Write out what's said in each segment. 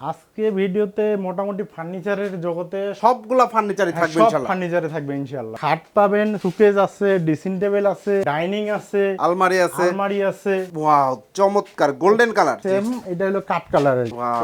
আজকে ভিডিওতে মোটামুটি ফার্নিচারের জগতে সবগুলা ফার্নিচারই থাকবে সব ইনশাআল্লাহ ফার্নিচারে থাকবে ইনশাআল্লাহ খাট পাবেন সুকেজ আছে ড্রেসিং টেবিল আছে ডাইনিং আছে আলমারি আছে। আলমারি আছে। ওয়াও চমৎকার গোল্ডেন কালার। সেম এটা হলো কালারের ওয়াও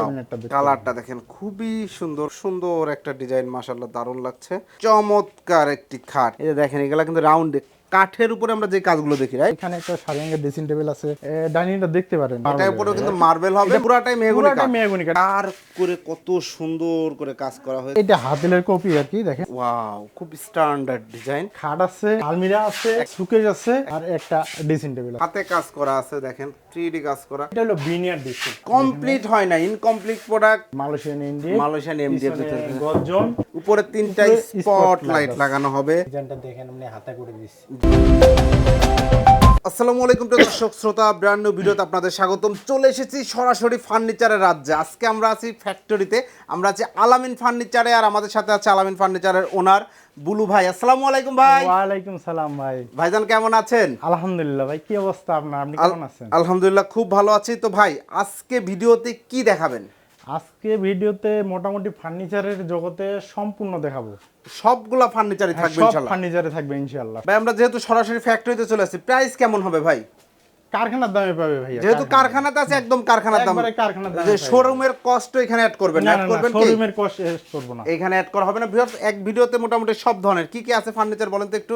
কালারটা দেখেন খুবই সুন্দর সুন্দর একটা ডিজাইন মাশাআল্লাহ দারুণ লাগছে। চমৎকার একটি খাট। এই দেখেন এগুলা কিন্তু রাউন্ড কাঠের উপরে আমরা যে কাজগুলো দেখি রাইট এখানে একটা সারিয়াঙ্গের ড্রেসিং টেবিল আছে। ডাইনিংটা দেখতে পারেন। এটার উপরেও কিন্তু মার্বেল হবে পুরাটাই মেহগনি কাঠ। মেহগনি কাঠ। আর করে কত সুন্দর করে কাজ করা হয়েছে। এটা হাতেলের কপি আর কি দেখেন। ওয়াও খুব স্ট্যান্ডার্ড ডিজাইন খাট আছে আলমিরা আছে সুকেজ আছে আর একটা ড্রেসিং টেবিল হাতে কাজ করা আছে দেখেন থ্রি কাজ করা। এটা হলো বিনিয়ার ড্রেসিং কমপ্লিট হয় না incomplete product Malaysian India Malaysian MDF গর্জন। উপরে তিনটা স্পট লাইট লাগানো হবে। ডিজাইনটা দেখেন আপনি হাতে করে দিচ্ছি। আসসালামু আলাইকুম প্রিয় দর্শক শ্রোতা ব্র্যান্ড নিউ ভিডিওতে আপনাদের স্বাগতম। চলে এসেছি সরাসরি ফার্নিচারের রাজ্যে। আজকে আমরা আছি ফ্যাক্টরিতে আমরা আছি আলামিন ফার্নিচারে আর আমাদের সাথে আছে আলামিন ফার্নিচারের ওনার বুলু ভাই। আসসালামু আলাইকুম ভাই। ওয়ালাইকুম সালাম ভাই। ভাইজান কেমন আছেন? আলহামদুলিল্লাহ ভাই কি অবস্থা আপনার? আপনি কেমন আছেন? আলহামদুলিল্লাহ খুব ভালো আছি। তো ভাই আজকে ভিডিওতে কি দেখাবেন? আজকে ভিডিওতে মোটামুটি ফার্নিচারের জগতে সম্পূর্ণ দেখাবো। সবগুলা ফার্নিচারই হ্যাঁ, থাকবে সব ইনশাআল্লাহ ফার্নিচারে থাকবে ইনশাআল্লাহ ভাই আমরা যেহেতু সরাসরি ফ্যাক্টরিতে চলে আসছি প্রাইস কেমন হবে ভাই? কারখানার দামে পাবে ভাইয়া যেহেতু কারখানাতে আছে একদম কারখানার দাম। একবারে কারখানার দামে যে শোরুমের কষ্ট এখানে অ্যাড করবেন অ্যাড করবেন কি? শোরুমের কষ্ট করব না। এখানে অ্যাড করা হবে না। ভিউয়ার্স এক ভিডিওতে মোটামুটি সব ধরনের। কি কি আছে ফার্নিচার বলেন তো একটু?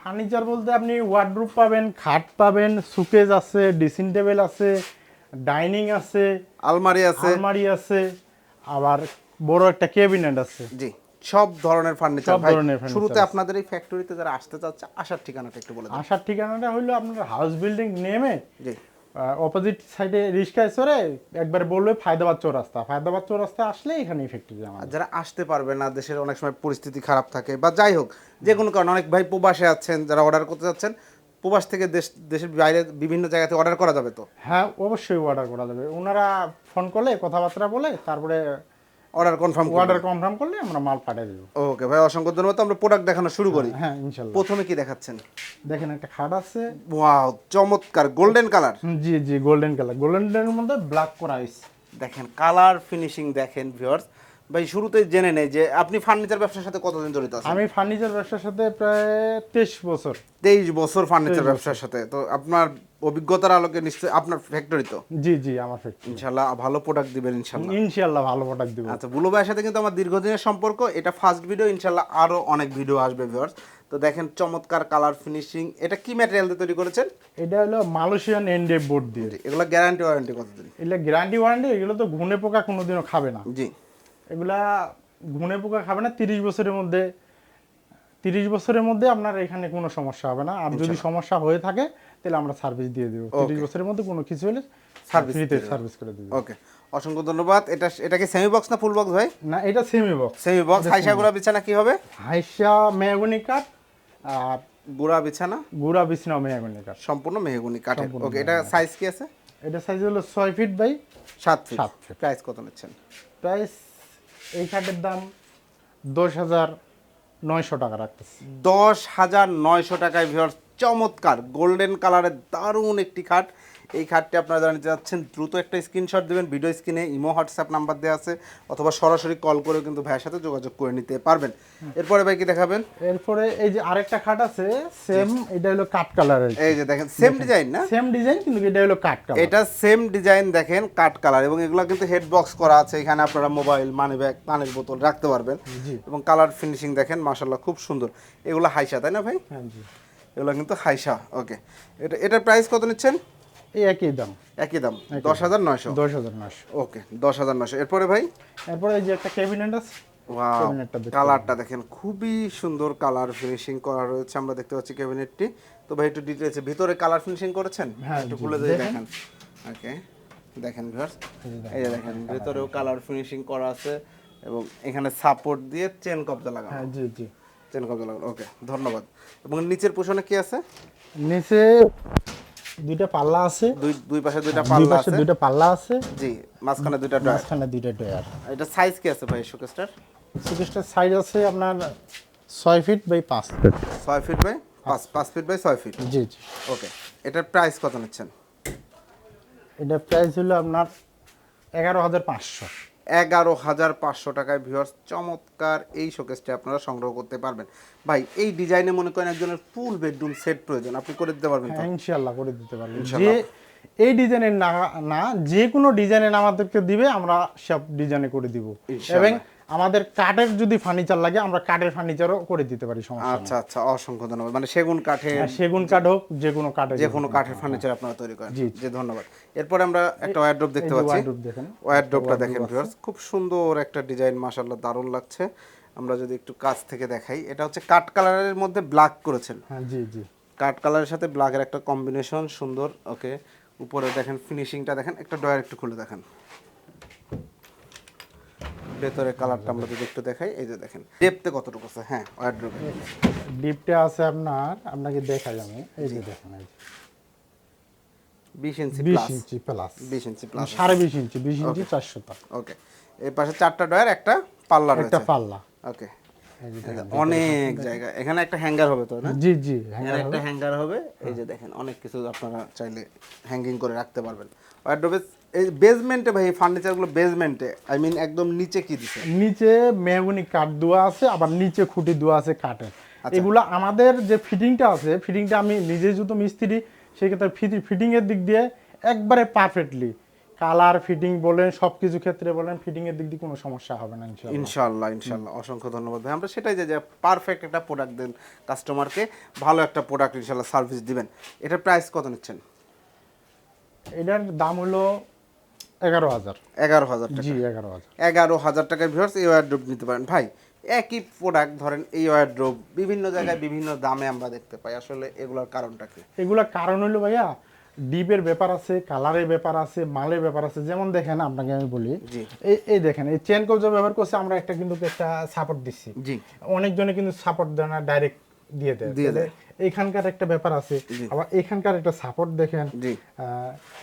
ফার্নিচার বলতে আপনি ওয়ার্ডরোব পাবেন খাট পাবেন সুকেজ আছে ড্রেসিং টেবিল আছে ডাইনিং আছে আলমারি আছে। আলমারি আছে আবার বড় একটা ক্যাবিনেট আছে। জি সব ধরনের ফার্নিচার। ভাই শুরুতে আপনাদের এই ফ্যাক্টরিতে যারা আসতে চাচ্ছে আসার ঠিকানাটা একটু বলে দিন। আসার ঠিকানাটা হইল আপনার হাউস বিল্ডিং নেমে জি। অপোজিট সাইডে রিক্সায় চড়ে একবার বলবে ফায়দাবাদ চৌরাস্তা। ফায়দাবাদ চৌরাস্তা আসলে এখানে ফ্যাক্টরি আর আমাদের যারা আসতে পারবে না দেশের অনেক সময় পরিস্থিতি খারাপ থাকে। বা যাই হোক যে কোনো কারণে অনেক ভাই প্রবাসে আছেন যারা অর্ডার করতে যাচ্ছেন প্রবাস থেকে দেশ দেশের বাইরে বিভিন্ন জায়গাতে অর্ডার করা যাবে তো? হ্যাঁ অবশ্যই অর্ডার করা যাবে। ওনারা ফোন করলে কথাবার্তা বলে তারপরে অর্ডার কনফার্ম অর্ডার কনফার্ম করলে আমরা মাল পাঠিয়ে দেবো। ওকে ভাই অসংখ্য ধন্যবাদ। আমরা প্রোডাক্ট দেখানো শুরু করি। হ্যাঁ ইনশাল্লাহ। প্রথমে কি দেখাচ্ছেন? দেখেন একটা খাট আছে। ওয়াও চমৎকার। গোল্ডেন কালার জি জি গোল্ডেন কালার গোল্ডেনের মধ্যে ব্ল্যাক করা হয়েছে। দেখেন কালার ফিনিশিং দেখেন ভিউয়ার্স ভাই শুরুতেই জেনে নেই যে আপনি ফার্নিচার ব্যবসার সাথে কতদিন জড়িত আছেন? আমি ফার্নিচার ব্যবসার সাথে প্রায় তেইশ বছর। তেইশ বছর ফার্নিচার ব্যবসার সাথে। তো আপনার অভিজ্ঞতার আলোকে নিশ্চয়ই আপনার ফ্যাক্টরি তো? জি জি আমার ফ্যাক্টরি ইনশাল্লাহ ভালো প্রোডাক্ট দিবেন ইনশাল্লাহ। ইনশাল্লাহ ভালো প্রোডাক্ট দিব। আচ্ছা বুলু ভাইয়ের সাথে কিন্তু আমার দীর্ঘদিনের সম্পর্ক। এটা ফার্স্ট ভিডিও ইনশাল্লাহ আরও অনেক ভিডিও আসবে ভিউয়ার্স তো দেখেন চমৎকার কালার ফিনিশিং এটা কি ম্যাটেরিয়াল দিয়ে তৈরি করেছেন? এটা হলো মালয়েশিয়ান এনডে বোর্ড দিয়ে। এগুলো গ্যারান্টি ওয়ারেন্টি কতদিন? এগুলো গ্যারান্টি ওয়ারেন্টি এগুলো তো ঘুনে পোকা কোনোদিনও খাবে না। জি। এগুলা ঘুনে পোকা খাবে না তিরিশ বছরের মধ্যে তিরিশ বছরের মধ্যে আপনার এখানে কোনো সমস্যা হবে না। আর যদি সমস্যা হয়ে থাকে তাহলে আমরা সার্ভিস দিয়ে দেবো। তিরিশ বছরের মধ্যে কোনো কিছু হলে ফ্রিতে সার্ভিস করে দেবো। ওকে অসংখ্য ধন্যবাদ। এটা এটা কি সেমি বক্স না ফুল বক্স ভাই? না এটা সেমি বক্স সেমি বক্স হাইসাগুড়া বিছানা কি হবে? হাইসা মেহগুনি কাঠ আর গুড়া বিছানা? গুড়া বিছনা মেহগুনি কাঠ। সম্পূর্ণ মেহগুনি কাঠের। ওকে এটা সাইজ কি আছে? এটা সাইজ হলো ছয় ফিট বাই সাত ফিট। প্রাইস কত নিচ্ছেন? প্রাইস এই খাটের দাম দশ হাজার নয়শো টাকা রাখতেছি। দশ হাজার নয়শো টাকায় ভিওর চমৎকার গোল্ডেন কালারের দারুণ একটি খাট। এই খাটটি আপনারা জানতে চাচ্ছেন দ্রুত একটা স্ক্রিনশট দেবেন। ভিডিও স্ক্রিনে ইমো হোয়াটসঅ্যাপ নাম্বার দেওয়া আছে অথবা সরাসরি কল করেও কিন্তু ভাইয়ের সাথে যোগাযোগ করে নিতে পারবেন। এরপরে ভাই কি দেখাবেন? এরপরে এই যে আরেকটা খাট আছে সেম এটা হলো কাঠ কালারের এই যে দেখেন সেম ডিজাইন না? সেম ডিজাইন কিন্তু এটা হলো কাঠ কালার এটা সেম ডিজাইন দেখেন কাট কালার এবং এগুলো কিন্তু হেড বক্স করা আছে। এখানে আপনারা মোবাইল মানি ব্যাগ পানির বোতল রাখতে পারবেন। এবং কালার ফিনিশিং দেখেন মাশাল্লাহ খুব সুন্দর। এগুলো হাইসা তাই না ভাই? হ্যাঁ জি। এগুলো কিন্তু হাইসা ওকে এটা এটার প্রাইস কত নিচ্ছেন? এই একই দাম। একই দাম দশ হাজার নয়শো। দশ হাজার নয়শো। ওকে দশ হাজার নয়শো। এরপরে ভাই? এরপরে এই যে একটা ক্যাবিনেট আছে কালারটা দেখেন খুবই সুন্দর কালার ফিনিশিং করা রয়েছে আমরা দেখতে পাচ্ছি ক্যাবিনেটটি তো ভাই একটু ডিটেলসে ভিতরে কালার ফিনিশিং করেছেন? হ্যাঁ, একটু খুলে দিয়ে দেখেন। দেখেন। ওকে দেখেন ভিউয়ার্স এই যে দেখেন ভিতরেও কালার ফিনিশিং করা আছে এবং এখানে সাপোর্ট দিয়ে চেন কবজা লাগানো। হ্যাঁ জি জি। চেন কবজা লাগানো ওকে ধন্যবাদ। এবং নিচের পোষণে কি আছে? নিচে দুইটা পাল্লা আছে। দুই দুই পাশে দুইটা দুই পাল্লা পাশে আছে। দুইটা পাল্লা আছে। জি মাঝখানে দুইটা ড্রয়ার। মাঝখানে দুইটা ডয়ার এটা সাইজ কি আছে ভাই শোকেসটার সুকেশটার সাইজ আছে আপনার ছয় ফিট বাই পাঁচ ফিট ছয় ফিট বাই পাঁচ পাঁচ ফিট বাই ছয় ফিট জি জি। ওকে এটার প্রাইস কত নিচ্ছেন? এটা প্রাইস হলো আপনার এগারো হাজার পাঁচশো। এগারো হাজার পাঁচশো টাকায় ভিউয়ার্স চমৎকার এই শোকেসটি আপনারা সংগ্রহ করতে পারবেন। ভাই এই ডিজাইনে মনে করেন একজনের ফুল বেডরুম সেট প্রয়োজন। আপনি করে দিতে পারবেন হ্যাঁ ইনশাল্লাহ করে দিতে পারবেন। যে এই ডিজাইনের না না যে কোনো ডিজাইনের আমাদেরকে দিবে আমরা সব ডিজাইনে করে দিব। এবং আমাদের কাঠের যদি ফার্নিচার লাগে আমরা কাঠের ফার্নিচারও করে দিতে পারি সমস্যা আচ্ছা আচ্ছা অসংখ্য ধন্যবাদ। মানে সেগুন কাঠের আর সেগুন কাঠ হোক যে কোনো কাঠের যে কোনো কাঠের ফার্নিচার আপনারা তৈরি করেন। জি, জি। ধন্যবাদ। এরপরে আমরা একটা ওয়ার ওয়ারড্রপ দেখতে পাচ্ছি। ওয়ারড্রপটা দেখেন। ভিউয়ার্স খুব সুন্দর একটা ডিজাইন মাশাআল্লাহ দারুণ লাগছে। আমরা যদি একটু কাছ থেকে দেখাই এটা হচ্ছে কাঠ কালারের মধ্যে ব্ল্যাক করেছেন। হ্যাঁ জি জি। কাঠ কালারের সাথে ব্ল্যাকের একটা কম্বিনেশন সুন্দর ওকে উপরে দেখেন ফিনিশিংটা দেখেন একটা ডয়ার একটু খুলে দেখেন। ভেতরে কালারটা আমরা যদি একটু দেখাই এই যে দেখেন ডেপতে কতটুকু আছে? হ্যাঁ ওয়ারড্রপে ডিপটা আছে আপনার আপনাকে দেখাই আমি এই যে দেখেন এই যে। বিশ ইঞ্চি বিশ প্লাস ইঞ্চি প্লাস বিশ ইঞ্চি প্লাস সাড়ে বিশ ইঞ্চি বিশ ইঞ্চি চারশো টাকা ওকে এই পাশে চারটা ডয়ার একটা পাল্লা রয়েছে। একটা পাল্লা ওকে। অনেক জায়গা। এখানে একটা হ্যাঙ্গার হবে তো না? জি জি এখানে একটা হ্যাঙ্গার হবে। এই যে দেখেন অনেক কিছু আপনারা চাইলে হ্যাঙ্গিং করে রাখতে পারবেন। ওয়ার্ড্রোবে এই বেসমেন্টে ভাই ফার্নিচারগুলো বেসমেন্টে আই মিন একদম নিচে কি দিছে? নিচে মেহগুনি কাঠ দেওয়া আছে আবার নিচে খুঁটি দেওয়া আছে কাঠের। আচ্ছা। এগুলো আমাদের যে ফিটিংটা আছে ফিটিংটা আমি নিজে যেহেতু মিস্ত্রি সেক্ষেত্রে ফিটিং এর দিক দিয়ে একবারে পারফেক্টলি কালার ফিটিং বলেন সব কিছু ক্ষেত্রে বলেন ফিটিং এর দিক দিয়ে কোনো সমস্যা হবে না ইনশাআল্লাহ। ইনশাল্লাহ ইনশাল্লাহ অসংখ্য ধন্যবাদ ভাই। আমরা সেটাই যে যে পারফেক্ট একটা প্রোডাক্ট দেন কাস্টমারকে ভালো একটা প্রোডাক্ট ইনশাল্লাহ সার্ভিস দিবেন। এটার প্রাইস কত নিচ্ছেন? এটার দাম হলো এগারো হাজার। এগারো হাজার টাকা। জি এগারো হাজার। এগারো হাজার টাকার ভিউয়ার্স এই ওয়ারড্রোব নিতে পারেন। ভাই একই প্রোডাক্ট ধরেন এই ওয়ারড্রোব বিভিন্ন জায়গায় বিভিন্ন দামে আমরা দেখতে পাই। আসলে এগুলোর কারণটা কি? এগুলা কারণ হলো ভাইয়া ডিপের ব্যাপার আছে কালারের ব্যাপার আছে মালের ব্যাপার আছে। যেমন দেখেন আপনাকে আমি বলি। এই এই দেখেন এই চেন কবজা ব্যবহার করছে আমরা একটা কিন্তু একটা সাপোর্ট দিচ্ছি। জি। অনেকজনে কিন্তু সাপোর্ট দেয় না ডাইরেক্ট দিয়ে দেয়। এইখানকার একটা ব্যাপার আছে। আবার এখানকার একটা সাপোর্ট দেখেন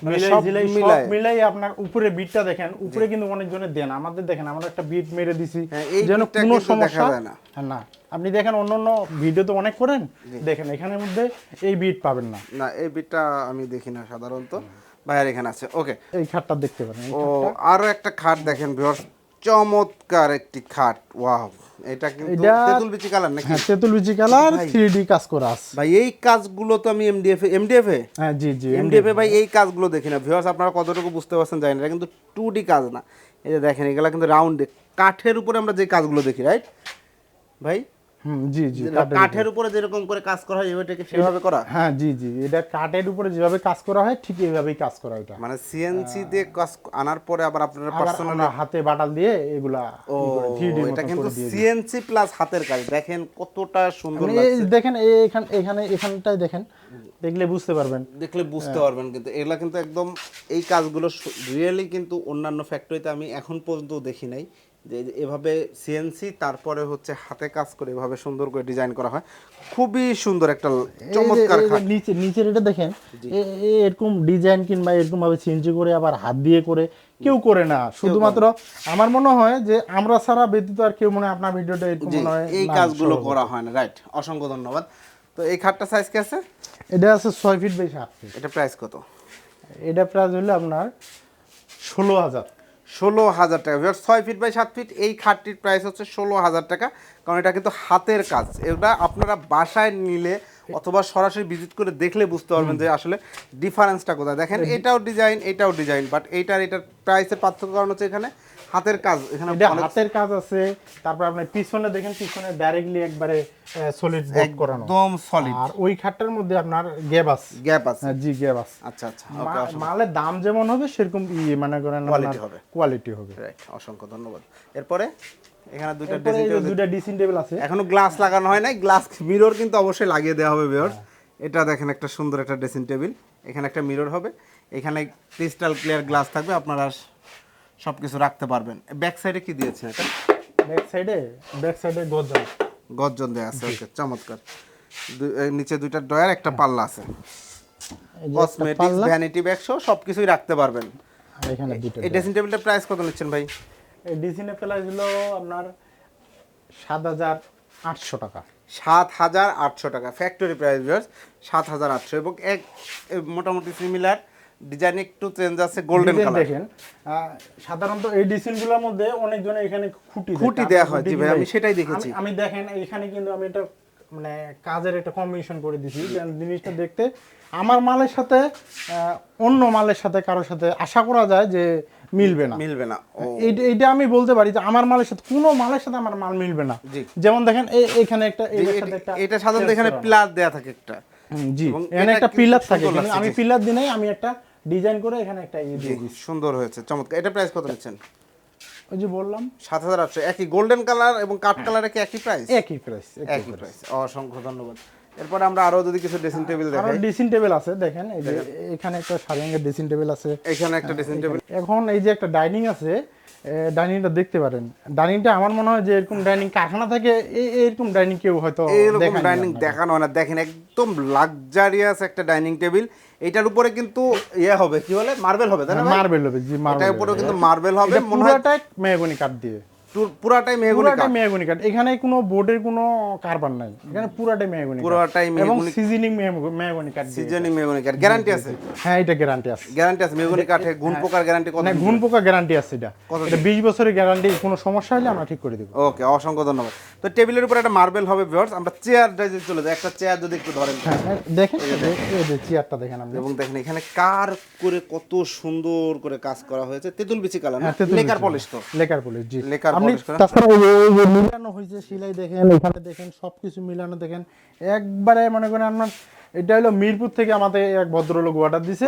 মানে মিলাই সব ঝিলাই সব মিলায়। মিলাই আপনার উপরে বিটটা দেখেন উপরে কিন্তু অনেকজনে দেন। আমাদের দেখেন আমরা একটা বিট মেরে দিছি হ্যাঁ, যেন কোনো সমস্যা না। হ্যাঁ, আপনি দেখেন অন্য অন্য ভিডিও তো অনেক করেন। দেখেন এখানের মধ্যে এই বিট পাবেন না। না এই বিটটা আমি দেখি না সাধারণত। ভাইয়ার এখানে আছে। ওকে এই খাটটা দেখতে পারেন ও আরও একটা খাট দেখেন ভিউয়ার্স চমৎকার একটি খাট। ওয়াও এটা কিন্তু তেঁতুল বিচি কালার নাকি? হ্যাঁ তেতুল বিচি কালার 3D কাজ করা আছে। ভাই এই কাজগুলো তো আমি এমডিএফ এমডিএফ এ হ্যাঁ জি জি এমডিএফ এ ভাই এই কাজগুলো দেখি না। ভিউয়ার্স আপনারা কতটুকু বুঝতে পারছেন জানি না এটা কিন্তু টু ডি কাজ না। এই যে দেখেন এগুলা কিন্তু রাউন্ডে কাঠের উপরে আমরা যে কাজগুলো দেখি রাইট ভাই জি জি কাঠের উপরে। যেরকম করে কাজ করা হয় এবারটাকে সেভাবে করা? হ্যাঁ জি জি এটা কাঠের উপরে যেভাবে কাজ করা হয় ঠিক এইভাবেই কাজ করা এটা মানে সিএনসি দিয়ে কাজ আনার পরে আবার আপনারা পার্সোনাল হাতে বাটাল দিয়ে এগুলা ও এটা কিন্তু সিএনসি প্লাস হাতের কাজ। দেখেন কতটা সুন্দর লাগছে। দেখেন এখান এখানে এখানটাই দেখেন দেখলে বুঝতে পারবেন। দেখলে বুঝতে পারবেন কিন্তু এগুলা কিন্তু একদম এই কাজগুলো রিয়েলি কিন্তু অন্যান্য ফ্যাক্টরিতে আমি এখন পর্যন্ত দেখি নাই। যে এভাবে সিএনসি তারপরে হচ্ছে হাতে কাজ করে এভাবে সুন্দর করে ডিজাইন করা হয়। খুবই সুন্দর একটা চমৎকার নিচে নিচের এটা দেখেন এরকম ডিজাইন কিংবা এরকম ভাবে চেঞ্জ করে আবার হাত দিয়ে করে কেউ করে না। শুধুমাত্র আমার মনে হয় যে আমরা ছাড়া ব্যতীত আর কেউ মনে হয় আপনার ভিডিওটা এরকম মনে হয় এই কাজগুলো করা হয় না। রাইট অসংখ্য ধন্যবাদ। তো এই খাটটা সাইজ কি আছে? এটা আছে ছয় ফিট বাই সাত ফিট এটা প্রাইস কত? এটা প্রাইস হলো আপনার ষোলো হাজার। ষোলো হাজার টাকা। ভিউয়ার্স ছয় ফিট বাই সাত ফিট এই খাটটির প্রাইস হচ্ছে ষোলো হাজার টাকা। কারণ এটা কিন্তু হাতের কাজ। এটা আপনারা বাসায় নিলে অথবা সরাসরি ভিজিট করে দেখলে বুঝতে পারবেন যে আসলে ডিফারেন্সটা কোথায়। দেখেন এটাও ডিজাইন এটাও ডিজাইন বাট এইটার এটার প্রাইসের পার্থক্য কারণ হচ্ছে এখানে হাতের কাজ এখানে হাতের কাজ আছে তারপর আপনি পিছনে দেখেন পিছনে ডাইরেক্টলি একবারে সলিড বোর্ড করানো একদম সলিড আর ওই খাটটার মধ্যে আপনার গ্যাপ আছে। গ্যাপ আছে। হ্যাঁ, জি গ্যাপ আছে। আচ্ছা আচ্ছা মালের দাম যেমন হবে সেরকম মানে করেন Quality হবে। কোয়ালিটি হবে। রাইট অসংখ্য ধন্যবাদ। এরপরে এখানে দুইটা এরপরে এই যে দুইটা ড্রেসিং টেবিল আছে। এখনও গ্লাস লাগানো হয় নাই গ্লাস মিরর কিন্তু অবশ্যই লাগিয়ে দেওয়া হবে ভিউয়ার্স এটা দেখেন একটা সুন্দর একটা ড্রেসিং টেবিল এখানে একটা মিরর হবে। এখানে ক্রিস্টাল ক্লিয়ার গ্লাস থাকবে আপনারা সব কিছু রাখতে পারবেন। ব্যাক সাইডে কি দিয়েছেন এটা? ব্যাক সাইডে ব্যাক সাইডে গজন গর্জন। দেওয়া আছে ওকে চমৎকার। নিচে দুইটা ডয়ার একটা পাল্লা আছে। কসমেটিক্স ভ্যানিটি ব্যাগ সহ সব কিছুই রাখতে পারবেন। এখানে দুটো এই ড্রেসিং টেবিলটার প্রাইস কত নিচ্ছেন ভাই? এই ডিসিনে প্রাইস হলো আপনার সাত হাজার আটশো টাকা। সাত হাজার আটশো টাকা। ফ্যাক্টরি প্রাইস ভিউয়ার্স সাত হাজার আটশো। এবং এক মোটামুটি সিমিলার ডিজাইন একটু চেঞ্জ আছে গোল্ডেন কালার দেখেন সাধারণত এই ডিজাইনগুলোর মধ্যে অনেকজনে এখানে খুঁটি খুঁটি দেয়া হয়, জি ভাই, আমি সেটাই দেখেছি। আমি- দেখেন এখানে কিন্তু আমি এটা মানে কাজের একটা কম্বিনেশন করে দিছি জিনিসটা দেখতে। আমার মালের সাথে অন্য মালের সাথে কারোর সাথে আশা করা যায় যে মিলবে না। মিলবে না এইটা- আমি বলতে পারি যে আমার মালের সাথে কোনো মালের সাথে আমার মাল মিলবে না। যেমন দেখেন এই এখানে একটা এটা- সাথে একটা এটা সাধারণত এখানে করা। প্লার দেয়া থাকে একটা। জি। এখানে একটা পিলার থাকে আমি। পিলার দিই নাই, আমি একটা ডিজাইন করে এখানে একটা ইয়ে দিয়ে দিচ্ছি। সুন্দর হয়েছে চমৎকার। এটা প্রাইস কত নিচ্ছেন? ওই যে বললাম। সাত হাজার আটশো। একই গোল্ডেন কালার এবং কাঠ কালার কি একই প্রাইস একই প্রাইস একই প্রাইস অসংখ্য ধন্যবাদ। এরপরে আমরা আরও যদি কিছু ড্রেসিং টেবিল আরও আমাদের ড্রেসিং টেবিল আছে দেখেন এই যে এখানে একটা সারিয়াঙ্গের ড্রেসিং টেবিল আছে। এখানে একটা ড্রেসিং টেবিল এখন এই যে একটা ডাইনিং আছে ডাইনিংটা দেখতে পারেন। ডাইনিংটা আমার মনে হয় যে এরকম ডাইনিং কারখানা থেকে এই এরকম ডাইনিং কেউ হয়তো এরকম ডাইনিং দেখানো হয় না। দেখেন একদম লাক্সারিয়াস একটা ডাইনিং টেবিল এটার উপরে কিন্তু ইয়ে হবে কি বলে? মার্বেল হবে তাই না মার্বেল হবে জি মার্বেল উপরে কিন্তু মার্বেল হবে মনে হয় মেহগনি কাঠ দিয়ে। পুরাটাই মেহগুনি পুরোটাই মেহগনি কাঠ। এখানে কোনো বোর্ডের কোনো কারবার নাই। এখানে পুরোটাই মেহগনি। পুরোটাই এবং সিজনিং মেহগনি কাঠ সিজনি মেহগুনি কাঠ। গ্যারান্টি আছে? হ্যাঁ এটা গ্যারান্টি আছে। গ্যারান্টি আছে? মেহগুনি কাঠে গুণ পোকার গ্যারান্টি কত না ঘুন পোকা গ্যারান্টি আছে এটা। এটা বিশ বছরের গ্যারান্টি কোনো সমস্যা হলে আমরা ঠিক করে দেবো। ওকে অসংখ্য ধন্যবাদ। তো টেবিলের উপর একটা মার্বেল হবে ভিউয়ার্স আমরা চেয়ারটা যদি চলে যাই একটা চেয়ার যদি একটু ধরেন। হ্যাঁ হ্যাঁ, দেখেন এই যে- চেয়ারটা দেখেন আপনি। এবং দেখেন এখানে কার করে কত সুন্দর করে কাজ করা হয়েছে। তেঁতুল বিচি কালার না? হ্যাঁ, লেকার পলিশ তো। লেকার পলিশ জি। লেকার আপনি তাছাড়া ওই যে- মিলানো হয়েছে সেলাই দেখেন এখানে দেখেন সবকিছু মিলানো দেখেন। একবারে মনে করেন আপনার এটা হলো মিরপুর থেকে আমাদের এক ভদ্রলোক অর্ডার দিছে।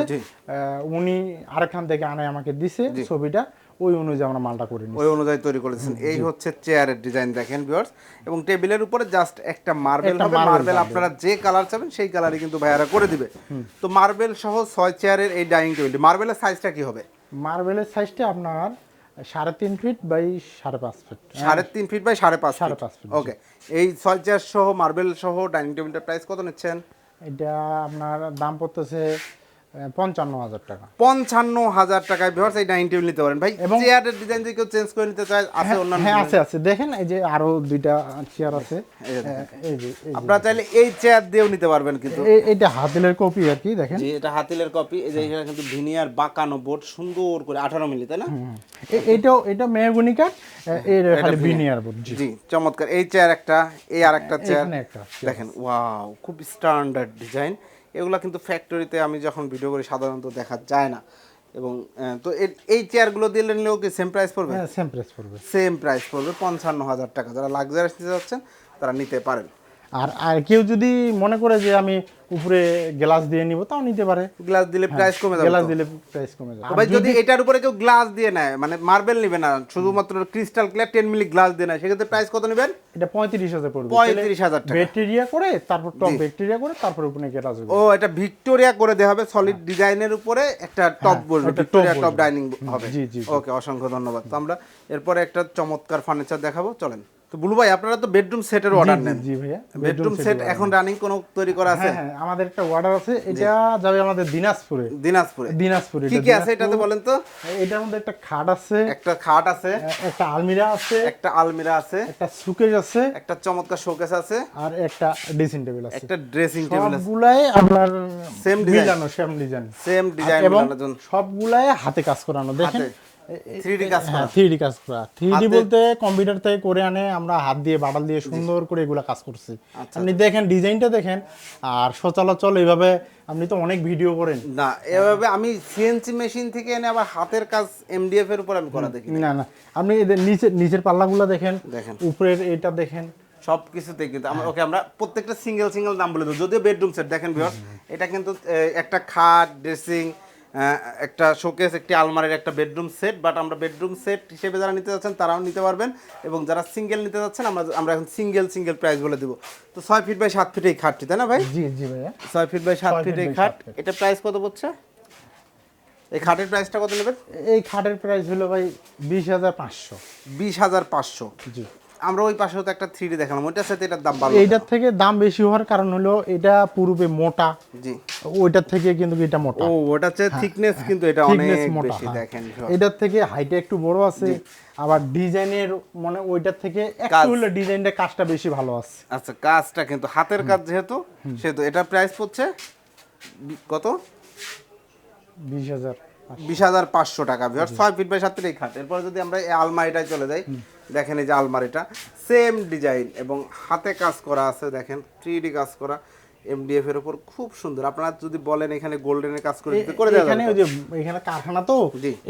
উনি আরেকখান থেকে আমাকে দিছে ছবিটা। ওই অনুযায়ী আমরা মালটা করে নিই ওই অনুযায়ী তৈরি করেছেন। এই হচ্ছে চেয়ারের ডিজাইন দেখেন ভিউয়ার্স এবং টেবিলের উপরে জাস্ট একটা মার্বেল হবে। মার্বেল। আপনারা যে কালার চাবেন সেই কালারই কিন্তু ভাইয়ারা করে দিবে। তো মার্বেল সহ ছয় চেয়ারের এই ডাইনিং টেবিলটি মার্বেলের সাইজটা কি হবে? মার্বেলের সাইজটা আপনার সাড়ে তিন ফিট বাই সাড়ে পাঁচ ফিট সাড়ে তিন ফিট বাই সাড়ে পাঁচ সাড়ে পাঁচ ফিট ওকে এই ছয় চেয়ার সহ মার্বেল সহ ডাইনিং টেবিলটার প্রাইস কত নিচ্ছেন? এটা আপনার দাম পড়তেছে পঞ্চান্ন হাজার টাকা। পঞ্চান্ন হাজার টাকায় ভিউয়ার্স এই ডাইনিং টেবিল নিতে পারেন। ভাই এবং- চেয়ারের ডিজাইন যদি কেউ চেঞ্জ করে নিতে চায় আছে হ্যাঁ, অন্যান্য হ্যাঁ আছে আছে। দেখেন এই যে আরও দুইটা চেয়ার আছে। এই যে হ্যাঁ, এই যে এই যে। আপনারা চাইলে এই চেয়ার দিয়েও নিতে পারবেন কিন্তু। এ- হাতিলের কপি আর কি দেখেন। যে এটা হাতিলের কপি এই যে এখানে কিন্তু ভিনিয়ার বাঁকানো বোর্ড সুন্দর করে আঠারো মিলি তাই না? এ- এটা মেহগুনি কাঠ এর খালি বিনিয়ার বোর্ড জি। জি চমৎকার। এই চেয়ার একটা এই আর একটা চেয়ার দেখেন ওয়াও খুব স্ট্যান্ডার্ড ডিজাইন এগুলা কিন্তু ফ্যাক্টরিতে আমি যখন ভিডিও করি সাধারণত দেখা যায় না। এবং তো এই চেয়ারগুলো দিলে নিলেও কি সেম প্রাইস পড়বে? হ্যাঁ সেম প্রাইস পড়বে। সেম প্রাইস পড়বে পঞ্চান্ন হাজার টাকা। যারা লাক্সারিস নিতে চাচ্ছেন তারা নিতে পারেন। আর আর কেউ যদি মনে করে যে আমি উপরে গ্লাস দিয়ে নিব তাও নিতে পারে। গ্লাস দিলে প্রাইস কমে যাবে গ্লাস দিলে প্রাইস কমে যাবে। তবে যদি এটার উপরে কেউ গ্লাস দিয়ে নেয় মানে মার্বেল নিবে না শুধুমাত্র crystal clear ten milli glass দিয়ে নেয় সেক্ষেত্রে প্রাইস কত নেবেন? এটা পঁয়ত্রিশ হাজার পড়বে। পঁয়ত্রিশ হাজার টাকা। ব্যাকটেরিয়া করে তারপর টপ ব্যাকটেরিয়া করে তারপর উপরে গ্লাস হবে ও এটা ভিক্টোরিয়া করে দেওয়া হবে সলিড ডিজাইনের উপরে একটা টপ বলবে ভিক্টোরিয়া টপ ডাইনিং হবে। জি, জি। ওকে অসংখ্য ধন্যবাদ। তো আমরা এরপরে একটা চমৎকার ফার্নিচার দেখাবো চলেন। তো বুলু ভাই আপনারা তো বেডরুম সেটের অর্ডার নেন। জি ভাইয়া বেডরুম সেট এখন রানিং কোনো তৈরি করা আছে? হ্যাঁ হ্যাঁ আমাদের একটা অর্ডার আছে এটা যাবে আমাদের দিনাজপুরে। দিনাজপুরে। দিনাজপুরে কি কি আছে এটাতে বলেন তো? এটার মধ্যে একটা খাট আছে। একটা খাট আছে। একটা আলমিরা আছে। একটা আলমিরা আছে। একটা সুকেজ আছে। একটা চমৎকার শোকেস আছে। আর একটা ড্রেসিং টেবিল আছে। একটা ড্রেসিং টেবিল আছে। সবগুলাই আপনার design? মিলানো সেম ডিজাইন সেম ডিজাইন এবং সবগুলাই হাতে কাজ করানো। দেখেন 3D কাজ করা? হ্যাঁ থ্রি কাজ করা। থ্রি হাতে? বলতে কম্পিউটার থেকে করে আনে আমরা হাত দিয়ে বাটাল দিয়ে সুন্দর করে এগুলা কাজ করছি। আচ্ছা, আপনি দেখেন ডিজাইনটা দেখেন আর সচলাচল এইভাবে আপনি তো অনেক ভিডিও করেন। না এভাবে আমি সিএনসি মেশিন থেকে এনে আবার হাতের কাজ এমডিএফ এর উপর আমি করা দেখি। না না আপনি এদের নিচের নিচের পাল্লাগুলো দেখেন দেখেন। উপরের এটা দেখেন। সব কিছুতে কিন্তু আমরা ওকে আমরা প্রত্যেকটা সিঙ্গেল সিঙ্গেল দাম বলে দেবো। যদিও বেডরুম সেট দেখেন ভিউয়ার্স এটা কিন্তু একটা খাট ড্রেসিং একটা শোকেস একটি আলমারির একটা বেডরুম সেট বাট আমরা বেডরুম সেট হিসেবে যারা নিতে যাচ্ছেন তারাও নিতে পারবেন। এবং যারা সিঙ্গেল নিতে যাচ্ছেন আমরা আমরা এখন সিঙ্গেল সিঙ্গেল প্রাইস বলে দেবো। তো ছয় ফিট বাই সাত ফিট এই খাটটি তাই না ভাই? জি জি ভাইয়া। ছয় ফিট বাই সাত ফিট এই খাট। এটা প্রাইস কত পড়ছে? এই খাটের প্রাইসটা কত নেবেন? এই খাটের প্রাইস হলো ভাই বিশ হাজার পাঁচশো। বিশ হাজার পাঁচশো। জি। আমরা ওই পাশেও তো একটা থ্রি দেখালাম ওইটার সাথে এটার দাম ভালো এইটার থেকে দাম বেশি হওয়ার কারণ হলো এটা পূর্বে মোটা জি। ওইটার থেকে কিন্তু এটা মোটা। ও ওটা হচ্ছে থিকনেস কিন্তু এটা অনেক বেশি হ্যাঁ। দেখেন এটার থেকে হাইটে একটু বড় আছে আবার ডিজাইনের মানে ওইটার থেকে একটু হলে ডিজাইনটা কাজটা বেশি ভালো আছে। আচ্ছা কাজটা কিন্তু হাতের কাজ যেহেতু সেহেতু এটা প্রাইস পড়ছে কত? বিশ হাজার বিশ হাজার পাঁচশো টাকা ছয় ফিট বাই সাত ফিট এই খাট। এরপরে যদি আমরা এই আলমারিটায় চলে যাই দেখেন এই যে আলমারিটা। সেম ডিজাইন এবং হাতে কাজ করা আছে দেখেন থ্রি কাজ করা এমডিএফ এর উপর। খুব সুন্দর। আপনারা যদি বলেন এখানে গোল্ডেনের কাজ করে দিতে করে দেওয়া এখানে ওই যে এখানে কারখানা তো?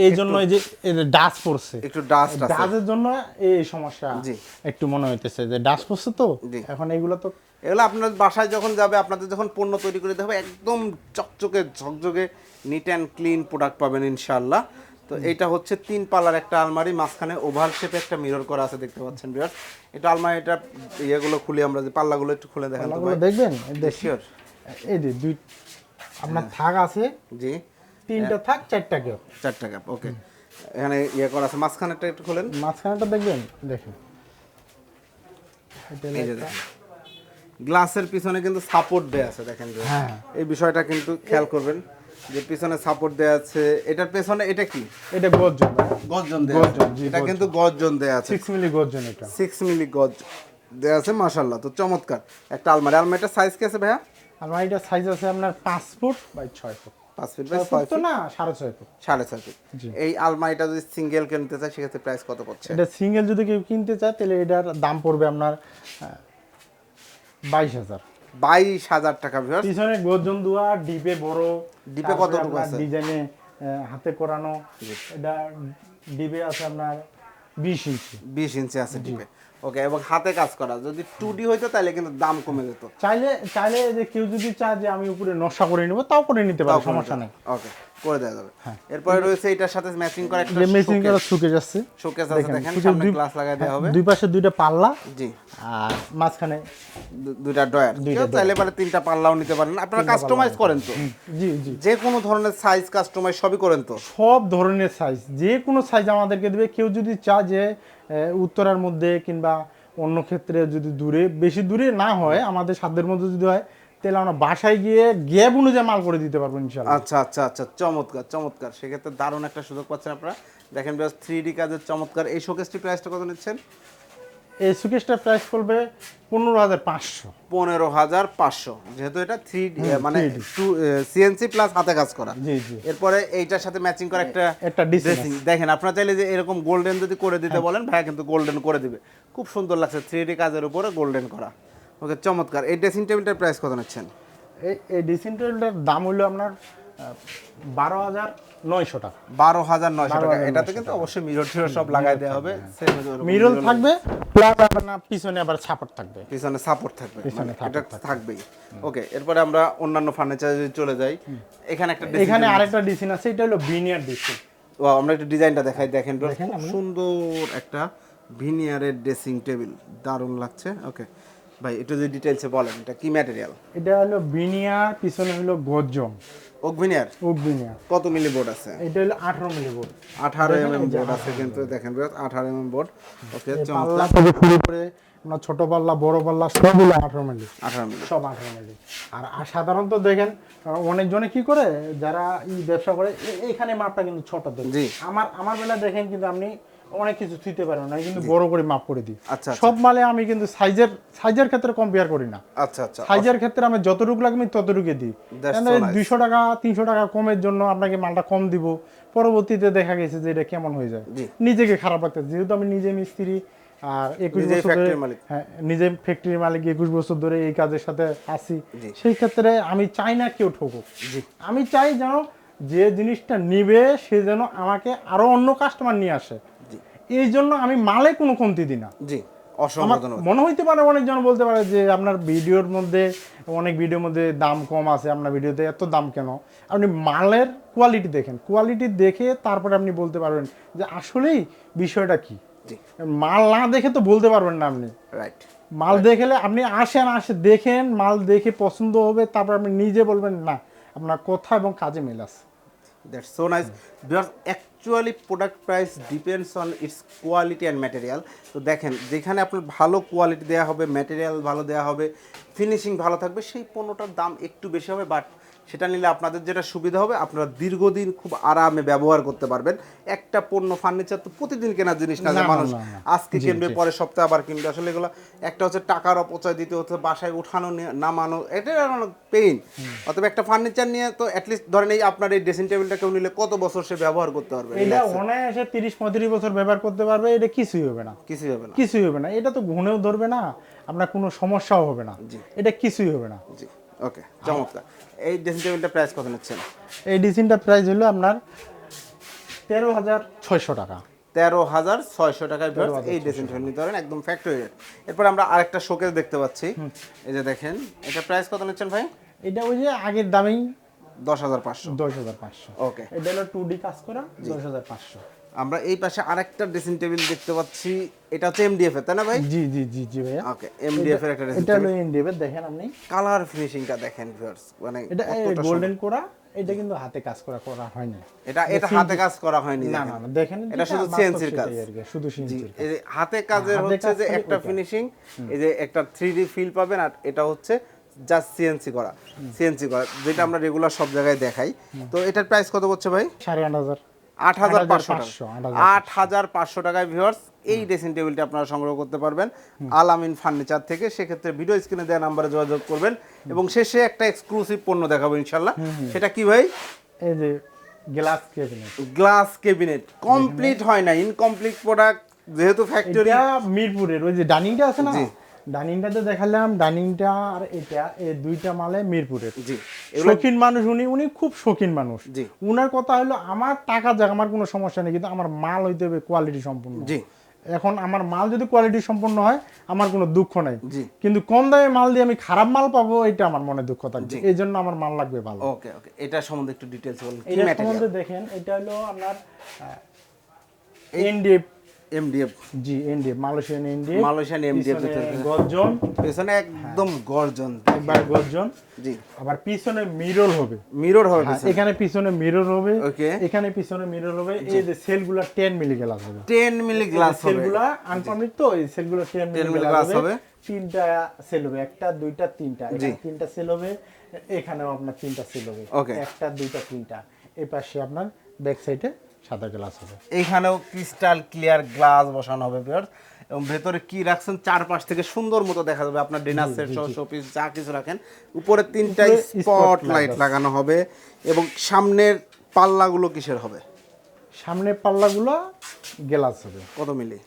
এই জন্য এই যে ডাস্ট পড়ছে। একটু ডাস্ট আছে। ডাস্টের জন্য এই সমস্যা জি। একটু মনে হইতেছে যে ডাস্ট পড়ছে তো? এখন এগুলো তো এগুলো আপনার বাসায় যখন যাবে আপনাদের যখন পণ্য তৈরি করে দিতে হবে একদম চকচকে ঝকঝকে নিট অ্যান্ড ক্লিন প্রোডাক্ট পাবেন ইনশাল্লাহ তো এটা হচ্ছে তিন পাল্লার একটা আলমারি মাঝখানে ওভার শেপে একটা মিরর করা আছে দেখতে পাচ্ছেন বিয়ার এটা আলমারিটা ইয়েগুলো খুলে আমরা যে পাল্লাগুলো একটু খুলে দেখেন দেখবেন? দেখি। শিওর এই যে দুই আপনার থাক আছে। জি। তিনটা থাক চারটা কেউ চারটা ক্যাপ ওকে এখানে ইয়ে করা আছে মাঝখানেটা একটু খুলেন। মাঝখানেটা দেখবেন? দেখেন। গ্লাসের পিছনে কিন্তু সাপোর্ট দেয়া আছে দেখেন যে। হ্যাঁ। এই বিষয়টা কিন্তু খেয়াল করবেন। যে পিছনে সাপোর্ট দেয়া আছে এটার পেছনে এটা কি? এটা গর্জন গর্জন দেয়া আছে। এটা কিন্তু গর্জন দেয়া আছে। সিক্স মিলি গর্জন এটা। সিক্স মিলি গজ দেয়া আছে মাশাল্লাহ তো চমৎকার। একটা আলমারি। আলমারিটার সাইজ কি আছে ভাইয়া? আমার এটা সাইজ আছে আপনার পাঁচ ফুট বাই ছয় ফুট। পাঁচ ফিট বাই ছয় ছয় ফুট না সাড়ে ছয় ফুট। সাড়ে ছয় ফিট। এই আলমারিটা যদি সিঙ্গেল কিনতে চায় সেক্ষেত্রে প্রাইস কত পড়ছে? এটা সিঙ্গেল যদি কেউ কিনতে চায় তাহলে এটার দাম পড়বে আপনার বাইশ হাজার। বাইশ হাজার টাকা পিছনে গর্জন দুয়া ডিপে বড় ডিপে কতটুকু আছে? ডিজাইনে হাতে করানো। এটা ডিপে আছে আপনার বিশ ইঞ্চি। বিশ ইঞ্চি আছে ডিপে। ওকে এবং হাতে কাজ করা। যদি টু ডি হইতো তাহলে কিন্তু দাম কমে যেত। চাইলে চাইলে যে কেউ যদি চায় যে আমি উপরে নকশা করে নিব তাও করে নিতে পারো সমস্যা নেই। ওকে। করে দেওয়া যাবে। এরপরে রয়েছে এটার সাথে ম্যাচিং করা একটা মেশিন করা শুকে যাচ্ছে শোকেস আছে দেখেন সামনে গ্লাস লাগাই দেওয়া হবে। দুই পাশে দুইটা পাল্লা জি। আর মাঝখানে দুইটা ডয়ার দুইটা চাইলে পারে তিনটা পাল্লাও নিতে পারেন। আপনারা কাস্টমাইজ করেন তো? জি জি। যে কোনো ধরনের সাইজ কাস্টমাইজ সবই করেন তো? সব ধরনের সাইজ যে কোনো সাইজ আমাদেরকে দেবে। কেউ যদি চায় যে উত্তরার মধ্যে কিংবা অন্য ক্ষেত্রে যদি দূরে বেশি দূরে না হয় আমাদের সাধ্যের মধ্যে যদি হয় তাহলে আমরা বাসায় গিয়ে গ্যাপ অনুযায়ী মাল করে দিতে পারব ইনশাল্লাহ আচ্ছা আচ্ছা আচ্ছা চমৎকার চমৎকার। সেক্ষেত্রে দারুণ একটা সুযোগ পাচ্ছেন আপনারা। দেখেন বেশ থ্রি ডি কাজের চমৎকার। এই শোকেসটি প্রাইসটা কত নিচ্ছেন? এই সুকেশটার প্রাইস পড়বে পনেরো হাজার পাঁচশো। পনেরো হাজার পাঁচশো। যেহেতু এটা থ্রি মানে টু সিএনসি প্লাস হাতে কাজ করা। এরপরে এইটার সাথে ম্যাচিং করা একটা একটা ড্রেসিং দেখেন আপনারা চাইলে যে এরকম গোল্ডেন যদি করে দিতে বলেন ভাইয়া কিন্তু গোল্ডেন করে দিবে। খুব সুন্দর লাগছে থ্রি ডি কাজের উপরে গোল্ডেন করা। ওকে চমৎকার। এই ড্রেসিং টেবিলটার প্রাইস কত নিচ্ছেন? এই এই ড্রেসিং টেবিলটার দাম হলো আপনার বারো হাজার নয়শো টাকা। বারো হাজার নয়শো টাকা। এটাতে কিন্তু অবশ্যই মিরর টিরর সব লাগাই দেওয়া হবে। মিরল mirror থাকবে প্লাস আপনার পিছনে আবার ছাপট থাকবে। পিছনে সাপোর্ট থাকবে। পিছনে মানে এটা থাকবেই। ওকে এরপরে আমরা অন্যান্য ফার্নিচারে যদি চলে যাই এখানে একটা এখানে আরেকটা ডিজাইন আছে এটা হলো বিনিয়ার ডিজাইন ও আমরা একটু ডিজাইনটা দেখাই। দেখেন সুন্দর একটা ভিনিয়ারের ড্রেসিং টেবিল দারুণ লাগছে। ওকে ভাই একটু যদি ডিটেলসে বলেন এটা কি ম্যাটেরিয়াল এটা হলো বিনিয়ার পিছনে হলো ভিনিয়ার ওক বিনিয়ার কত মিলি বোর্ড আছে? এটা হলো আঠারো মিলি বোর্ড বোর্ড আছে কিন্তু দেখেন বোর্ড ওকে পাল্লা করে আমরা ছোট পাল্লা বড় পাল্লা সবগুলো আঠারো মিলি আঠারো মিলি সব আঠারো মিলি আর সাধারণত দেখেন অনেকজনে কি করে যারা ব্যবসা করে এখানে মাপটা কিন্তু ছোট দেয় আমার আমার বেলা দেখেন কিন্তু আপনি অনেক কিছু থুইতে পারেন না কিন্তু বড় করে মাপ করে দিই। আচ্ছা, আচ্ছা। সব মালে আমি কিন্তু সাইজের সাইজের ক্ষেত্রে কম্পেয়ার করি না। আচ্ছা আচ্ছা। সাইজের ক্ষেত্রে আমি যতটুকু লাগবে আমি ততটুকু দিই। So দুইশো টাকা তিনশো টাকা কমের জন্য আপনাকে মালটা কম দিব। পরবর্তীতে দেখা গেছে যে এটা কেমন হয়ে যায়। নিজেকে খারাপ লাগতে যেহেতু আমি নিজে মিস্ত্রি আর একুশ বছর। হ্যাঁ নিজে ফ্যাক্টরির মালিক একুশ বছর ধরে এই কাজের সাথে আছি। সেই ক্ষেত্রে আমি চাই না কেউ ঠকুক। আমি চাই যেন যে জিনিসটা নিবে সে যেন আমাকে আরও অন্য কাস্টমার নিয়ে আসে। এই জন্য আমি মালে কোনো কমতি দিই না। জি মনে হইতে পারে অনেকজন বলতে পারে যে আপনার ভিডিওর মধ্যে অনেক ভিডিওর মধ্যে দাম কম আছে আপনার ভিডিওতে এত দাম কেন? আপনি মালের কোয়ালিটি দেখেন। কোয়ালিটি দেখে তারপরে আপনি বলতে পারবেন যে আসলেই বিষয়টা কি। মাল না দেখে তো বলতে পারবেন না আপনি। রাইট মাল দেখলে আপনি আসেন আসে দেখেন মাল দেখে পছন্দ হবে তারপর আপনি নিজে বলবেন না আপনার কথা এবং কাজে মিল আছে। That's so nice because actually product price depends on its quality and material তো দেখেন, যেখানে আপনার ভালো কোয়ালিটি দেওয়া হবে ম্যাটেরিয়াল ভালো দেওয়া হবে ফিনিশিং ভালো থাকবে, সেই পণ্যটার দাম একটু বেশি হবে বাট সেটা নিলে আপনাদের যেটা সুবিধা হবে আপনারা দীর্ঘদিন খুব আরামে ব্যবহার করতে পারবেন। একটা পণ্য ফার্নিচার তো প্রতিদিন কেনার জিনিস না মানুষ। আজকে কিনবে পরে সপ্তাহে আবার কিনবে। আসলে এগুলো একটা হচ্ছে টাকার অপচয় দিতে হচ্ছে বাসায় উঠানো নামানো এটা অনেক পেইন অথবা একটা ফার্নিচার নিয়ে তো অ্যাটলিস্ট ধরেন এই আপনার এই ড্রেসিং টেবিলটা কেউ নিলে কত বছর সে ব্যবহার করতে পারবে? এটা অনায়াসে তিরিশ পঁয়ত্রিশ বছর ব্যবহার করতে পারবে এটা কিছুই হবে না। কিছুই হবে না। কিছুই হবে না। এটা তো ঘুণেও ধরবে না আপনার কোনো সমস্যাও হবে না। এটা কিছুই হবে না। জি। ওকে চমৎকার। এই ড্রেসিং টেবিলটা প্রাইস কত নিচ্ছেন? এই ডিজাইনটা প্রাইস হলো আপনার তেরো হাজার ছয়শো টাকা। তেরো হাজার ছয়শো টাকায় এই ড্রেসিং টেবিল নিতে পারেন একদম ফ্যাক্টরি রেট এরপর আমরা আরেকটা শোকেস দেখতে পাচ্ছি। এই যে দেখেন এটা প্রাইস কত নিচ্ছেন ভাই? এটা ওই যে আগের দামেই দশ হাজার পাঁচশো। দশ হাজার পাঁচশো। ওকে এটা হলো টু ডি কাজ করা দশ হাজার পাঁচশো। আমরা এই পাশে আরেকটা ড্রেসিং টেবিল দেখতে পাচ্ছি। এটা হচ্ছে এমডিএফ এর তাই না ভাই? জি জি জি জি ভাইয়া। ওকে এমডিএফ এর একটা ড্রেসিং এটা হলো ইন্ডিয়াবের দেখেন আপনি। কালার ফিনিশিংটা দেখেন ভিউয়ার্স মানে এটা গোল্ডেন করা এটা কিন্তু হাতে কাজ করা করা হয়নি সুন্দর। এটা এটা হাতে কাজ করা হয়নি না না না দেখেন এটা শুধু বাস্তব CNC র কাজ। শুধু জি সিএনসি এই যে হাতে কাজের হচ্ছে যে একটা ফিনিশিং এই যে একটা থ্রি ডি ফিল পাবেন আর এটা হচ্ছে জাস্ট সিএনসি করা। সিএনসি করা যেটা আমরা রেগুলার সব জায়গায় দেখাই। তো এটার প্রাইস কত পড়ছে ভাই? সাড়ে আট হাজার পাঁচশো 8,500 আট হাজার পাঁচশো টাকায় ভিউয়ার্স এই ড্রেসিং টেবিলটি আপনারা সংগ্রহ করতে পারবেন। আলামিন ফার্নিচার থেকে। সেক্ষেত্রে ভিডিও স্ক্রিনে দেওয়া নাম্বারে যোগাযোগ করবেন এবং শেষে একটা এক্সক্লুসিভ পণ্য দেখাবো ইনশাল্লাহ সেটা কি ভাই? এই যে glass cabinet glass cabinet complete হয় না। ইনকমপ্লিট প্রোডাক্ট যেহেতু ফ্যাক্টরি মিরপুরের ওই যে ডাইনিংটা আছে না? ডাইনিংটাতে দেখালাম ডাইনিংটা আর এটা এই দুইটা মালে মিরপুরের। জি শৌখিন মানুষ উনি উনি খুব শৌখিন মানুষ। জি। উনার কথা হলো আমার টাকা যাক আমার কোনো সমস্যা নেই কিন্তু আমার মাল হইতে হবে কোয়ালিটি সম্পূর্ণ। জি। এখন আমার মাল যদি কোয়ালিটি সম্পূর্ণ হয় আমার কোনো দুঃখ নাই। কিন্তু কম দামে মাল দিয়ে আমি খারাপ মাল পাবো এটা আমার মনে দুঃখ থাকছে এই জন্য আমার মাল লাগবে ভালো। ওকে ওকে এটা সম্বন্ধে একটু ডিটেলস বলুন। এটা সম্বন্ধে দেখেন এটা হলো আপনার এনডিএফ এমডিএফ জি NDF Malaysian NDF Malaysian MDF গর্জন। পেছনে একদম গর্জন। একবার গর্জন। জি। আবার পিছনে মিরর হবে। মিরর হবে হ্যাঁ, এখানে পিছনে মিরর হবে। Okay. এখানে পিছনে মিরর হবে। এই যে সেলগুলো 10 মিলি গ্লাস হবে 10 মিলি গ্লাস হবে। সেলগুলো আনপারমিট তো এই সেলগুলো 10 মিলি গ্লাস হবে। তিনটা সেল হবে একটা দুইটা তিনটা। তিনটা সেল হবে এখানেও আপনার তিনটা সেল হবে. একটা দুইটা তিনটা। এই পাশে আপনার ব্যাক সাইডে সাদা গ্লাস হবে। এইখানেও ক্রিস্টাল ক্লিয়ার গ্লাস বসানো হবে ভিউয়ার্স এবং ভেতরে কি রাখছেন? চারপাশ থেকে সুন্দর মতো দেখা যাবে আপনার ডিনার সেট সহ শোপিস যা কিছু রাখেন। উপরে তিনটা স্পট লাইট লাগানো হবে এবং সামনের পাল্লাগুলো কিসের হবে? সামনে পাল্লাগুলো গ্লাস হবে। কত milli?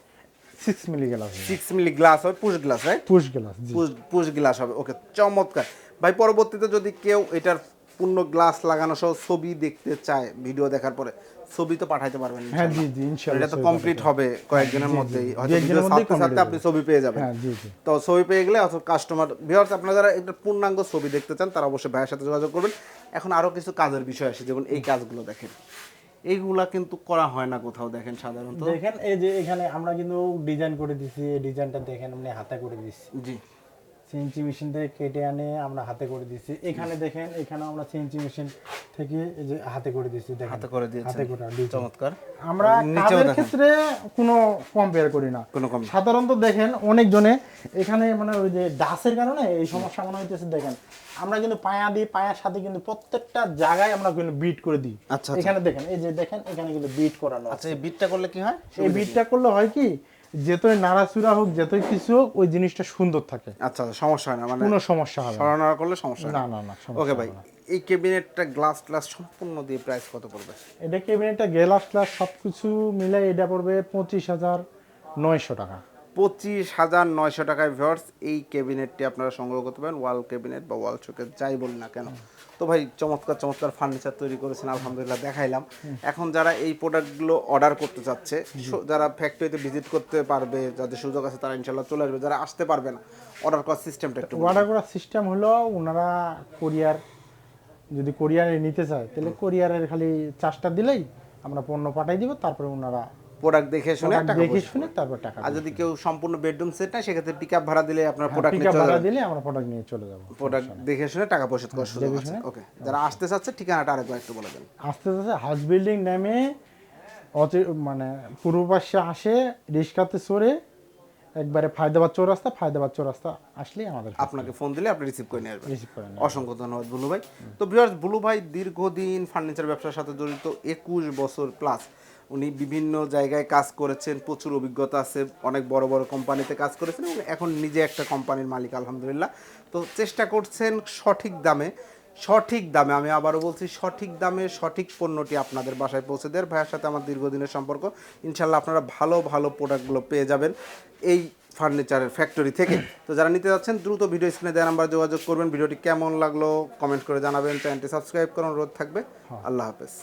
6 milli glass six milli glass হবে push glass right push glass push glass হবে ওকে চমৎকার। ভাই পরবর্তীতে যদি কেউ এটার পূর্ণ গ্লাস লাগানো সহ ছবি দেখতে চায় ভিডিও দেখার পরে। ছবি তো পাঠাইতে পারবেন হ্যাঁ জি জি ইনশাআল্লাহ এটা তো কমপ্লিট হবে কয়েকদিনের মধ্যেই। হয়তো ভিডিও ছাড়তে ছাড়তে আপনি ছবি পেয়ে যাবেন। হ্যাঁ জি জি। তো ছবি পেয়ে গেলে অথবা কাস্টমার ভিউয়ার্স আপনারা যারা এটা পূর্ণাঙ্গ ছবি দেখতে চান তারা অবশ্যই ভাইয়ের সাথে যোগাযোগ করবেন। এখন আরও কিছু কাজের বিষয় আসে যেমন এই কাজগুলো দেখেন। এইগুলা কিন্তু করা হয় না কোথাও দেখেন সাধারণত। দেখেন এই যে এখানে আমরা কিন্তু ডিজাইন করে দিছি এই ডিজাইনটা দেখেন আপনি হাতে করে দিছি। জি। সিএনসি মেশিন থেকে কেটে আনে আমরা হাতে করে দিছি এখানে দেখেন এখানে আমরা সিএনসি মেশিন থেকে এই যে হাতে করে দিছি দেখেন। হাতে করে দিয়েছেন। হাতে করে দিয়েছি। চমৎকার। আমরা কাজের ক্ষেত্রে কোনো কম্পেয়ার করি না। কোনো কম সাধারণত দেখেন অনেকজনে এখানে মানে ওই যে ডাসের কারণে এই সমস্যা মনে হইতেছে দেখেন। আমরা কিন্তু পায়া দিই পায়ার সাথে কিন্তু প্রত্যেকটা জায়গায় আমরা কিন্তু বিট করে দিই। আচ্ছা, এখানে দেখেন এই যে দেখেন এখানে কিন্তু বিট করানো আছে। আচ্ছা এই বিটটা করলে কি হয়? এই বিটটা করলে হয় কি যেতই নাড়াচুরা হোক যেতই কিছু হোক ওই জিনিসটা সুন্দর থাকে। আচ্ছা সমস্যা হয় না মানে কোনো সমস্যা হবে না। সরানো করলে সমস্যা না? না না ওকে ভাই এই ক্যাবিনেটটা গ্লাস গ্লাস সম্পূর্ণ দিয়ে প্রাইস কত পড়বে? এটা কেবিনেটটা গ্লাস গ্লাস সবকিছু মিলে এটা পড়বে পঁচিশ হাজার নয়শো টাকা। পঁচিশ হাজার নয়শো টাকায় ভিউয়ার্স এই ক্যাবিনেটটি আপনারা সংগ্রহ করতে পারেন। ওয়াল ক্যাবিনেট বা ওয়াল শোকেস যাই বলি না কেন। তো ভাই চমৎকার চমৎকার ফার্নিচার তৈরি করেছেন আলহামদুলিল্লাহ দেখাইলাম। এখন যারা এই প্রোডাক্টগুলো অর্ডার করতে চাচ্ছে যারা ফ্যাক্টরিতে ভিজিট করতে পারবে যাদের সুযোগ আছে তারা ইনশাল্লাহ চলে আসবে। যারা আসতে পারবে না অর্ডার করার সিস্টেমটা একটু। অর্ডার করার সিস্টেম হলো ওনারা কোরিয়ার যদি কোরিয়ারে নিতে চায় তাহলে কোরিয়ারের খালি চার্জটা দিলেই আমরা পণ্য পাঠাই দিব তারপরে ওনারা প্রোডাক্ট দেখে শুনে টাকা দেখে শুনে তারপর টাকা আর যদি কেউ সম্পূর্ণ বেডরুম সেট না সেক্ষেত্রে পিক আপ ভাড়া দিলে আপনার প্রোডাক্ট নিয়ে চলে ভাড়া দিলে আমরা প্রোডাক্ট নিয়ে চলে যাব প্রোডাক্ট দেখে শুনে টাকা পরিশোধ করার সুযোগ আছে ওকে যারা আসতে চাচ্ছে ঠিকানাটা আরেকবার একটু বলে দেন। আস্তে আস্তে হাউস বিল্ডিং নেমে অতি মানে পূর্ব পাশে আসে রিক্সাতে চড়ে একবারে ফায়দাবাদ চৌরাস্তা ফায়দাবাদ চৌরাস্তা আসলেই আমাদের আপনাকে ফোন দিলে আপনি রিসিভ করে নিয়ে আসবেন। রিসিভ করে অসংখ্য ধন্যবাদ বুলু ভাই। তো ভিউয়ার্স বুলু ভাই দীর্ঘদিন ফার্নিচার ব্যবসার সাথে জড়িত একুশ বছর প্লাস উনি বিভিন্ন জায়গায় কাজ করেছেন প্রচুর অভিজ্ঞতা আছে অনেক বড় বড় কোম্পানিতে কাজ করেছেন এবং এখন নিজে একটা কোম্পানির মালিক আলহামদুলিল্লাহ। তো চেষ্টা করছেন সঠিক দামে সঠিক দামে আমি আবারও বলছি সঠিক দামে সঠিক পণ্যটি আপনাদের বাসায় পৌঁছে দেওয়ার। ভাইয়ের সাথে আমার দীর্ঘদিনের সম্পর্ক ইনশাল্লাহ আপনারা ভালো ভালো প্রোডাক্টগুলো পেয়ে যাবেন এই ফার্নিচারের ফ্যাক্টরি থেকে। তো যারা নিতে যাচ্ছেন দ্রুত ভিডিও স্ক্রিনে দেওয়া নাম্বার যোগাযোগ করবেন। ভিডিওটি কেমন লাগল কমেন্ট করে জানাবেন। চ্যানেলটি সাবস্ক্রাইব করার অনুরোধ থাকবে। আল্লাহ হাফেজ।